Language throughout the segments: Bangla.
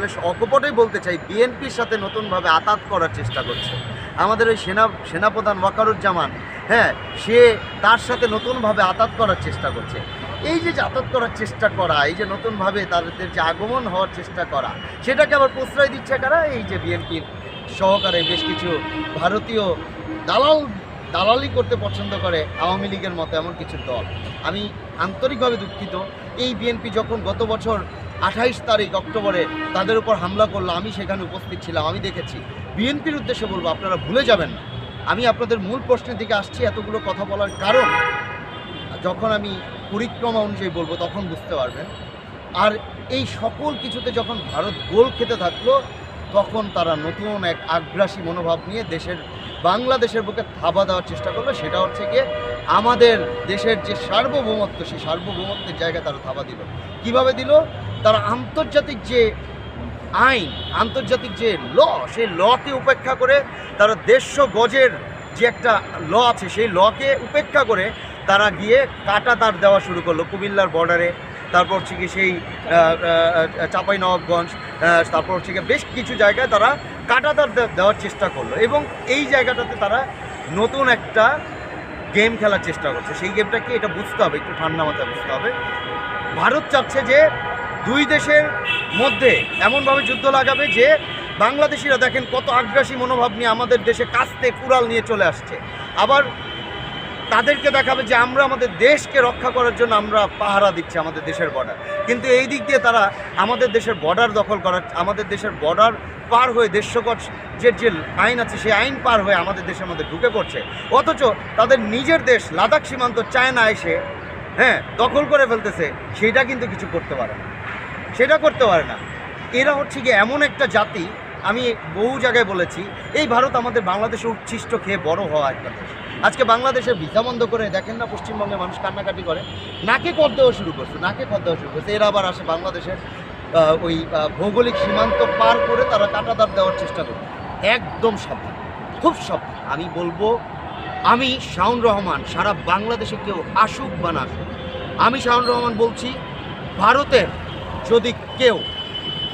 তাহলে অকপটেই বলতে চাই, বিএনপির সাথে নতুনভাবে আতাত করার চেষ্টা করছে। আমাদের ওই সেনা, সেনাপ্রধান ওয়াকারুজ্জামান হ্যাঁ সে তার সাথে নতুনভাবে আতাত করার চেষ্টা করছে। এই যে যে আতাত করার চেষ্টা করা, এই যে নতুনভাবে তাদের যে আগমন হওয়ার চেষ্টা করা, সেটাকে আবার প্রশ্রয় দিচ্ছে কারা? এই যে বিএনপির সহকারে বেশ কিছু ভারতীয় দালাল, দালালি করতে পছন্দ করে আওয়ামী লীগের মতো এমন কিছু দল। আমি আন্তরিকভাবে দুঃখিত। এই বিএনপি যখন গত বছর আঠাইশ তারিখ অক্টোবরে তাদের উপর হামলা করল, আমি সেখানে উপস্থিত ছিলাম, আমি দেখেছি। বিএনপির উদ্দেশ্যে বলব, আপনারা ভুলে যাবেন না। আমি আপনাদের মূল প্রশ্নের দিকে আসছি, এতগুলো কথা বলার কারণ। যখন আমি পরিক্রমা অনুযায়ী বলব, তখন বুঝতে পারবেন। আর এই সকল কিছুতে যখন ভারত গোল খেতে থাকল, তখন তারা নতুন এক আগ্রাসী মনোভাব নিয়ে দেশের, বাংলাদেশের বুকে থাবা দেওয়ার চেষ্টা করল। সেটা হচ্ছে গিয়ে আমাদের দেশের যে সার্বভৌমত্ব, সেই সার্বভৌমত্বের জায়গায় তারা থাবা দিল। কীভাবে দিল? তারা আন্তর্জাতিক যে আইন, আন্তর্জাতিক যে ল, সেই লকে উপেক্ষা করে তারা দেড়শো গজের যে একটা ল আছে, সেই লকে উপেক্ষা করে তারা গিয়ে কাটা তার দেওয়া শুরু করল কুমিল্লার বর্ডারে তারপর হচ্ছে কি সেই চাপাই নবাবগঞ্জ তারপর হচ্ছে গিয়ে বেশ কিছু জায়গায় তারা কাটা তার দেওয়ার চেষ্টা করল এবং এই জায়গাটাতে তারা নতুন একটা গেম খেলার চেষ্টা করছে। সেই গেমটা কি? এটা বুঝতে হবে, একটু ঠান্ডা মাথায় বুঝতে হবে। ভারত চাচ্ছে যে দুই দেশের মধ্যে এমনভাবে যুদ্ধ লাগাবে যে বাংলাদেশিরা দেখেন কত আগ্রাসী মনোভাব নিয়ে আমাদের দেশে কাস্তে কুড়াল নিয়ে চলে আসছে। আবার তাদেরকে দেখাবে যে আমরা আমাদের দেশকে রক্ষা করার জন্য আমরা পাহারা দিচ্ছি আমাদের দেশের বর্ডার কিন্তু এই দিক দিয়ে তারা আমাদের দেশের বর্ডার দখল করার, আমাদের দেশের বর্ডার পার হয়ে দেশকট যে যে আইন আছে সেই আইন পার হয়ে আমাদের দেশের মধ্যে ঢুকে পড়ছে। অথচ তাদের নিজের দেশ লাদাখ সীমান্ত চায়না এসে হ্যাঁ দখল করে ফেলতেছে, সেটা কিন্তু কিছু করতে পারে না। সেটা করতে পারে না। এরা হচ্ছে গিয়ে এমন একটা জাতি, আমি বহু জায়গায় বলেছি, এই ভারত আমাদের বাংলাদেশে উচ্ছিষ্ট খেয়ে বড় হওয়া একটা দেশ। আজকে বাংলাদেশের ভিসা বন্ধ করে দেখেন না পশ্চিমবঙ্গে মানুষ কান্নাকাটি করে, নাকে কর দেওয়া শুরু করছে, নাকে কর দেওয়া শুরু করছে। এরা আবার আসে বাংলাদেশের ওই ভৌগোলিক সীমান্ত পার করে তারা কাটাতার দেওয়ার চেষ্টা করে। একদম সাবধান, খুব সাবধান। আমি বলব, আমি শাউন রহমান, সারা বাংলাদেশে কেউ আসুক বা না আসুক, আমি শাউন রহমান বলছি, ভারতের যদি কেউ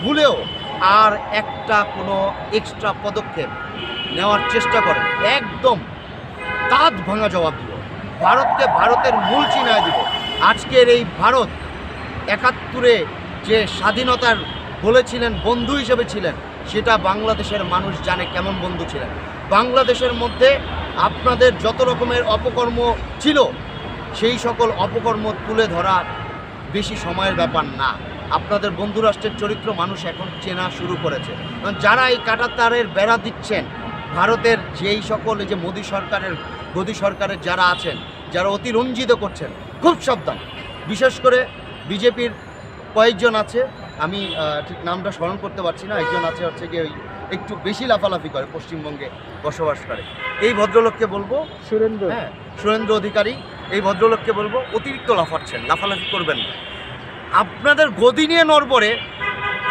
ভুলেও আর একটা কোনো এক্সট্রা পদক্ষেপ নেওয়ার চেষ্টা করে, একদম কাঁধ ভাঙা জবাব দিব ভারতকে ভারতের মূল চিনায় দিব। আজকের এই ভারত একাত্তরে যে স্বাধীনতার বলেছিলেন, বন্ধু হিসেবে ছিলেন, সেটা বাংলাদেশের মানুষ জানে কেমন বন্ধু ছিলেন। বাংলাদেশের মধ্যে আপনাদের যত রকমের অপকর্ম ছিল, সেই সকল অপকর্ম তুলে ধরা বেশি সময়ের ব্যাপার না। আপনাদের বন্ধু রাষ্ট্রের চরিত্র মানুষ এখন চেনা শুরু করেছে। কারণ যারা এই কাটাতারের বেড়া দিচ্ছেন ভারতের যেই সকল এই যে মোদী সরকারের মোদী সরকারের যারা আছেন যারা অতিরঞ্জিত করছেন খুব সাবধান। বিশেষ করে বিজেপির কয়েকজন আছে আমি ঠিক নামটা স্মরণ করতে পারছি না একজন আছে হচ্ছে গিয়ে ওই একটু বেশি লাফালাফি করে পশ্চিমবঙ্গে বসবাস করে। এই ভদ্রলোককে বলব সুরেন্দ্র। হ্যাঁ সুরেন্দ্র অধিকারী এই ভদ্রলোককে বলব অতিরিক্ত লাফাচ্ছেন লাফালাফি করবেন না। আপনাদের গদি নিয়ে নড়বড়ে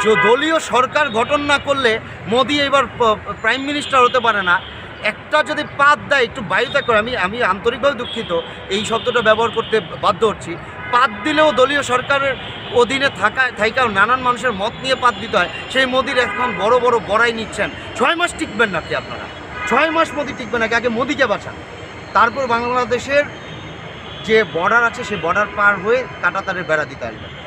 যে দলীয় সরকার গঠন না করলে মোদি এবার প্রাইম মিনিস্টার হতে পারে না। একটা যদি পাত দেয়, একটু বায়ুতে করে, আমি আমি আন্তরিকভাবে দুঃখিত, এই শব্দটা ব্যবহার করতে বাধ্য হচ্ছি। পাত দিলেও দলীয় সরকারের অধীনে থাকা, থাইকাও নানান মানুষের মত নিয়ে পাত দিতে হয়। সেই মোদির এখন বড় বড় বড়াই নিচ্ছেন। ছয় মাস টিকবেন নাকি আপনারা? ছয় মাস মোদি টিকবে নাকি? আগে মোদিকে বাঁচান। তারপর বাংলাদেশের যে বর্ডার আছে, সেই বর্ডার পার হয়ে কাটাতারের বেড়া দিতে আসবেন।